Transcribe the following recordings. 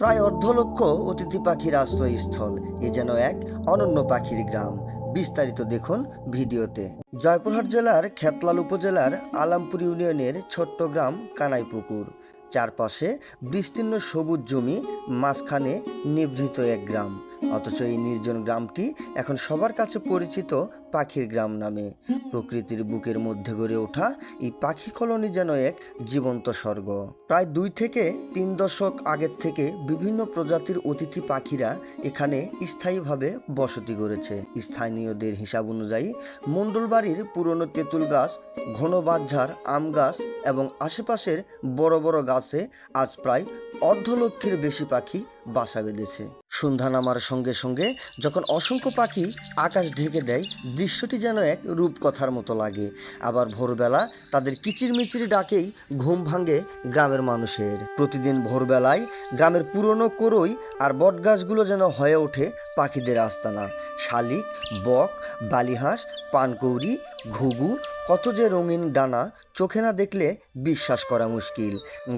প্রায় অর্ধ লক্ষ অতিথি পাখির আশ্রয়স্থল। এ যেন এক অনন্য পাখির গ্রাম। বিস্তারিত দেখুন ভিডিওতে। জয়পুরহাট জেলার খেতলাল উপজেলার আলামপুর ইউনিয়নের ছোট্ট গ্রাম কানাইপুকুর। চারপাশে বিস্তীর্ণ সবুজ জমি, মাঝখানে নিভৃত এক গ্রাম। অথচ এই নির্জন গ্রামটি এখন সবার কাছে পরিচিত পাখির গ্রাম নামে। প্রকৃতির বুকের মধ্যে গড়ে ওঠা এই পাখি কলোনি যেন এক জীবন্ত স্বর্গ। প্রায় দুই থেকে তিন দশক আগের থেকে বিভিন্ন প্রজাতির অতিথি পাখিরা এখানে স্থায়ীভাবে বসতি গড়েছে। স্থানীয়দের হিসাব অনুযায়ী মণ্ডলবাড়ির পুরনো তেঁতুল গাছ, ঘন বাঁশঝাড় আম গাছ এবং আশেপাশের বড় বড় গাছে আজ প্রায় অর্ধলক্ষের বেশি পাখি বাসা বেঁধেছে। সন্ধ্যা নামার সঙ্গে সঙ্গে যখন অসংখ্য পাখি আকাশ ঢেকে দেয়, দৃশ্যটি যেন এক রূপকথার মতো লাগে। আবার ভোরবেলা তাদের কিচিরমিচির ডাকেই ঘুম ভাঙে গ্রামের মানুষের। প্রতিদিন ভোরবেলায় গ্রামের পুরনো কোরই আর বটগাছগুলো যেন হয়ে ওঠে পাখিদের আস্তানা। শালিক, বক, বালিহাঁস পানকৌড়ি ঘুঘু, কত যে রঙিন ডানা, চোখে না দেখলে বিশ্বাস করা মুশকিল।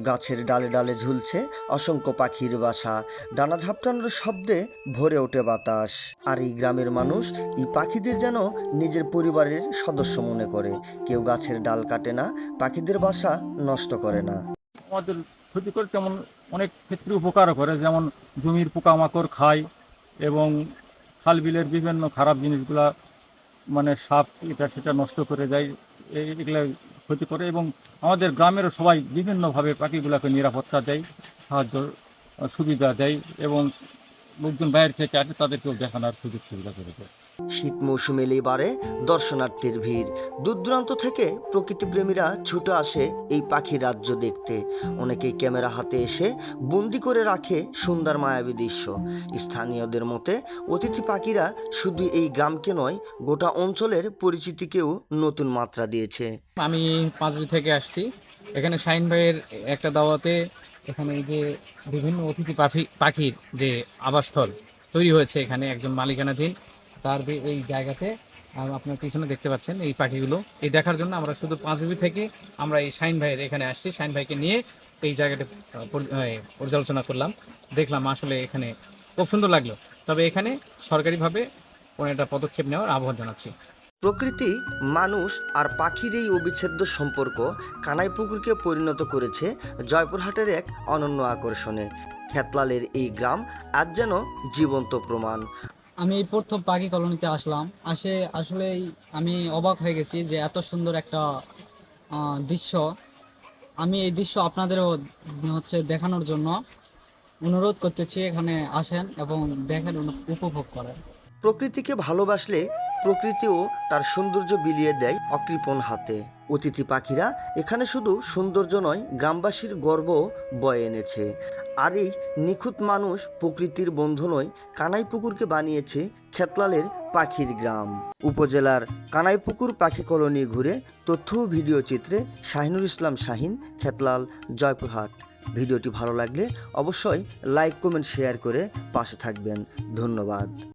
গাছের ডালে ডালে ঝুলছে অসংখ্য পাখির বাসা। ডানা ঝাপটানোর শব্দে ভরে ওঠে বাতাস। আর এই গ্রামের মানুষ, এই পাখিদের যেন নিজের পরিবারের সদস্য মনে করে। কেউ গাছের ডাল কাটে না, পাখিদের বাসা নষ্ট করে না। আমাদের ক্ষতি করে তেমন অনেক ক্ষেত্রে উপকারও করে, যেমন জমির পোকামাকড় খায় এবং খাল বিলের বিভিন্ন খারাপ জিনিসগুলা মানে সাপ, এটা সেটা নষ্ট করে যায় এগুলো ক্ষতি করে এবং আমাদের গ্রামেরও সবাই বিভিন্নভাবে পাখিগুলোকে নিরাপত্তা দেয়, সাহায্য, সুবিধা দেয় এবং লোকজন বাইরে থেকে আসে তাদেরকেও দেখানোর সুযোগ সুবিধা করে দেয়। শীত মৌসুমে এলেই বাড়ে দর্শনার্থীর ভিড়। দূর দূরান্ত থেকে প্রকৃতিপ্রেমীরা ছুটে আসে এই পাখি রাজ্য দেখতে। অনেকেই ক্যামেরা হাতে এসে বন্দি করে রাখে সুন্দর মায়াবী দৃশ্য। স্থানীয়দের মতে অতিথি পাখিরা শুধু এই গ্রামকে নয় গোটা অঞ্চলের পরিচিতিকেও নতুন মাত্রা দিয়েছে। আমি পাঁচবি থেকে আসছি। এখানে শাহিন ভাইয়ের একটা দাওয়াতে এখানে এই যে বিভিন্ন অতিথি পাখি, পাখির যে আবাসস্থল তৈরি হয়েছে এখানে একজন মালিকানাধীন, তার এই জায়গাতে আপনার পিছনে দেখতে পাচ্ছেন এই পাখিগুলো। এই দেখার জন্য আমরা শুধু পাঁচবি থেকে আমরা এই শাহিন ভাইয়ের এখানে আসছি। শাহিন ভাইকে নিয়ে এই জায়গাটা পর্যালোচনা করলাম। দেখলাম আসলে এখানে খুব সুন্দর লাগল। তবে এখানে সরকারিভাবে কোনো একটা পদক্ষেপ নেওয়ার আহ্বান জানাচ্ছি। প্রকৃতি, মানুষ আর পাখির এই অবিচ্ছেদ্য সম্পর্ক কানাইপুকুরকে পরিণত করেছে জয়পুরহাটের এক অনন্য আকর্ষণে। খেতলালের এই গ্রাম আজ যেন জীবন্ত প্রমাণ। আমি এই প্রথম পাখি কলোনিতে আসলাম। আসে আসলেই আমি অবাক হয়ে গেছি যে এত সুন্দর একটা দৃশ্য। আমি এই দৃশ্য আপনাদেরও হচ্ছে দেখানোর জন্য অনুরোধ করতেছি এখানে আসেন এবং দেখেন, উপভোগ করেন। প্রকৃতিকে ভালোবাসলে প্রকৃতিও তার সৌন্দর্য বিলিয়ে দেয় অকৃপণ হাতে। অতিথি পাখিরা এখানে শুধু সৌন্দর্য নয়, গ্রামবাসীর গর্ব বয়ে এনেছে। আর এই নিখুঁত মানুষ প্রকৃতির বন্ধু নয়, কানাইপুকুরকে বানিয়েছে খেতলালের পাখির গ্রাম। উপজেলার কানাইপুকুর পাখি কলোনি ঘুরে তথ্য ভিডিও চিত্রে শাহিনুর ইসলাম শাহিন, খেতলাল জয়পুরহাট। ভিডিওটি ভালো লাগলে অবশ্যই লাইক, কমেন্ট, শেয়ার করে পাশে থাকবেন। ধন্যবাদ।